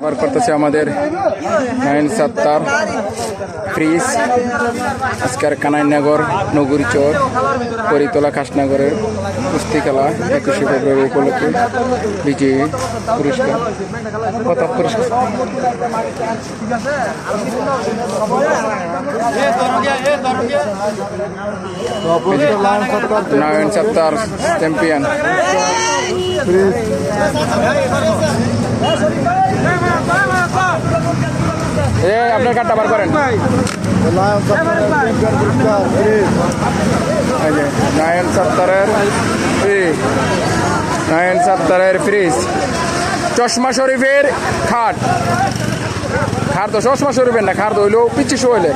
ব্যবহার করতেছে আমাদের নাইন সাত্তার ফ্রিজ, আজকের কানাইনগর নগরী চর করিতলা কুস্তি খেলা, একুশে ফেব্রুয়ারি উপলক্ষে বিজয়ী পুরস্কার কত পুরস্কার। নারায়ণ সত্তার চ্যাম্পিয়ন এ আপনার কার্ডটা বার করেন। নাইন সত্তরের ফ্রি নাইন সত্তরের ফ্রিজ চশমা শরীফের খাট। খাট তো চশমা শরীফের না খাট তো হইল পিচ্ছি হইলে।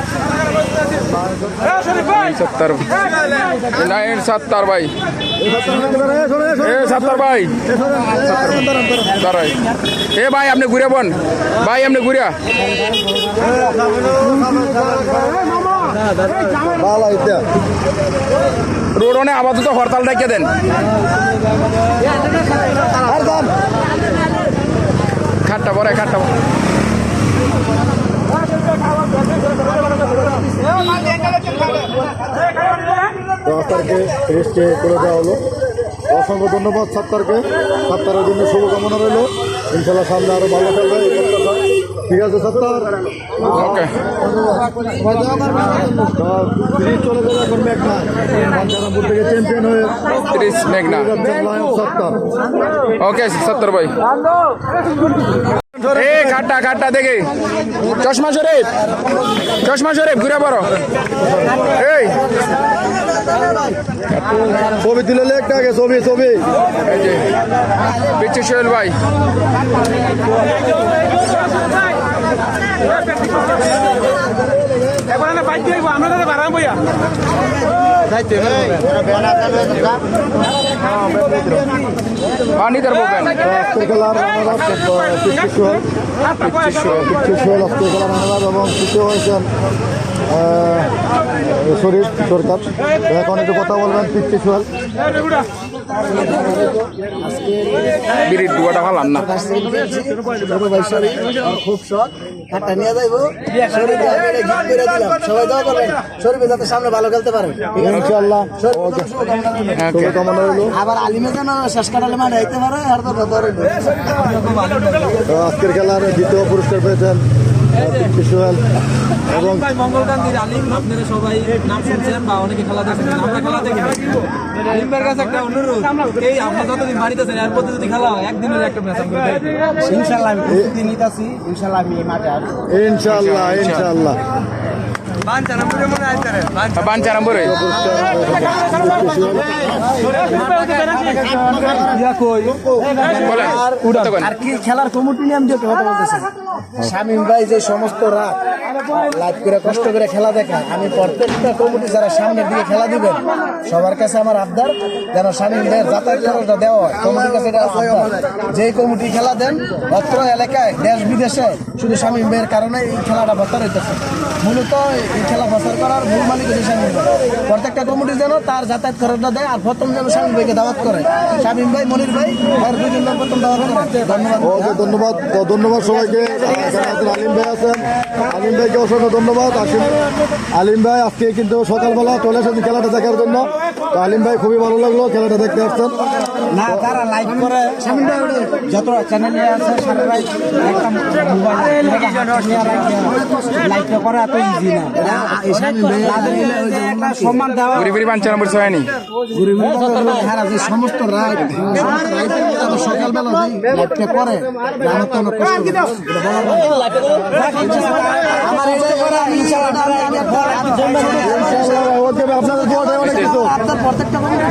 নারায়ণ সত্তার ভাই। সত্তর ভাই। এ ভাই। আপনি ঘুরে বোন। ভাই, আপনি ঘুরিয়া রোড অনেক আপাতত হরতাল ডেকে দেন। খাটটা পরে খাটটা পরে। রেস্টে করে দেওয়া হলো অসংখ্য ধন্যবাদ সাত্তারকে সাত্তারের জন্য শুভকামনা রইল ইনশাল্লাহ সামনে আরও ভালো খেলবে। ঠিক আছে সত্তার ওকে। ফ্রিজ চলে যাবে এখন মেঘনায় বাঞ্ছারামপুর থেকে চ্যাম্পিয়ন হয়ে ত্রিশ মেঘনা। যাচ্ছেন ওকে সত্তর ভাই। এ খাটটা খাটটা দেখে। চশমা শরীফ চশমা শরীফ ঘুরে বড় এই। ছবি তুলে লেখটা আগে ছবি ছবি। এই যে পিচ্ছি সোহেল ভাই। এবার বাইক দিয়ে আমরা তাদের বাড়াম বইয়া পানি তার বলবেন আজকের খেলার সোহেল পিচ্ছি সোহেল আজকের খেলার রানার এবং তৃতীয় হয়েছেন শরীফ সরকার এখন একটু কথা বলবেন পিচ্ছি সোহেল। বিড়ির দুয়াটা ভালো না। খুব শখ। হাতটা নিয়ে যাইবো। শরীরে আমি এটা গিফট করে দিলাম। সবাই দোয়া করবেন শরীরে যাতে সামনে ভালো খেলতে পারে। শুভকামনা রইল আবার আলিমে যেন শেষ কাটালে মানে আইতে পারে আর তো আজকের খেলার দ্বিতীয় পুরস্কার পেয়েছেন আহ, এবং ভাই মঙ্গলকান্তির আলিম আপনারা সবাই নাম শুনছেন বা অনেকে খেলা দেখছেন আমরা খেলা দেখি আলিমের কাছে একটা অনুরোধ এই আমরা যতদিন বাড়িতে আছেন এর যদি খেলা হয় একদিনের একটা ম্যাচ আমরা ইনশাআল্লাহ ইনশাল্লাহ আমি প্রস্তুতি নিতেছি ইনশাআল্লাহ আমি মাঠে আসব। ইনশাল্লাহ ইনশাল্লাহ পাঁচ নম্বর বলেন। কতক্ষণ? আর কি খেলার কমিটি নিয়ে আমি যে কথা বলতেছি। শামীম ভাই যে সমস্ত রাত লাইভ করে কষ্ট করে খেলা দেখা আমি প্রত্যেকটা কমিটি যারা সামনের দিকে খেলা দিবেন সবার কাছে আমার আবদার যেন শামীম ভাইয়ের যাতায়াত খরচটা দেওয়া হয়। কমিটির কাছে যে কমিটি খেলা দেন অত্র এলাকায় দেশ বিদেশে শুধু শামীম ভাইয়ের কারণে এই খেলাটা বছর হইতেছে মূলত এই খেলা বছর করার মূল মালিক হচ্ছে শামীম ভাই প্রত্যেকটা কমিটি যেন তার যাতায়াত খরচটা দেয় আর প্রথম যেন শামীম ভাইকে দাওয়াত করে। শামীম ভাই মনির ভাই আর দুজন প্রথম দাওয়াত করে। ধন্যবাদ। ধন্যবাদ। ধন্যবাদ সবাইকে। আলিম ভাই আছেন। আলিম ভাইকে অসংখ্য ধন্যবাদ। আসিম আলিম ভাই, আজকে কিন্তু সকালবেলা চলে এসেছেন খেলাটা দেখার জন্য। তো আলিম ভাই খুবই ভালো লাগল খেলাটা দেখতে আসছেন। না তারা লাইক করে যত চ্যানেলে আছে সবাই একটা মোবাইল লাইক করে এত ইজি না। সম্মান দেওয়া। ঘুরি ফিরি সমস্ত রাইট সকালবেলা লাইকটা করে আমার তো অনেক কষ্ট হয়। আপনাদের দোয়াটাই অনেক কিছু। প্রত্যেকটা কমিটির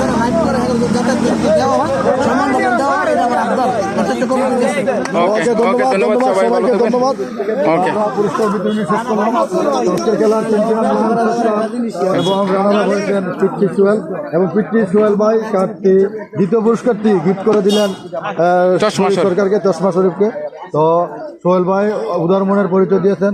যেন হাইট করে যাতে দেওয়া হয় সম্মান দেওয়া হয় এটা আমার আবদার। প্রত্যেকটা কমিটির ওকে ওকে ওকে ধন্যবাদ ধন্যবাদ ধন্যবাদ সবাই ভালো সবাইকে ধন্যবাদ। ওকে পুরস্কার বিতরণী শেষ করলাম। আজকের খেলার চ্যাম্পিয়ন এবং রানার হয়েছেন কার্ডটি দ্বিতীয় পুরস্কারটি গিফট করে দিলেন। সরকারকে চশমা শরীফকে। তো সোহেল ভাই উদার মনের পরিচয় দিয়েছেন।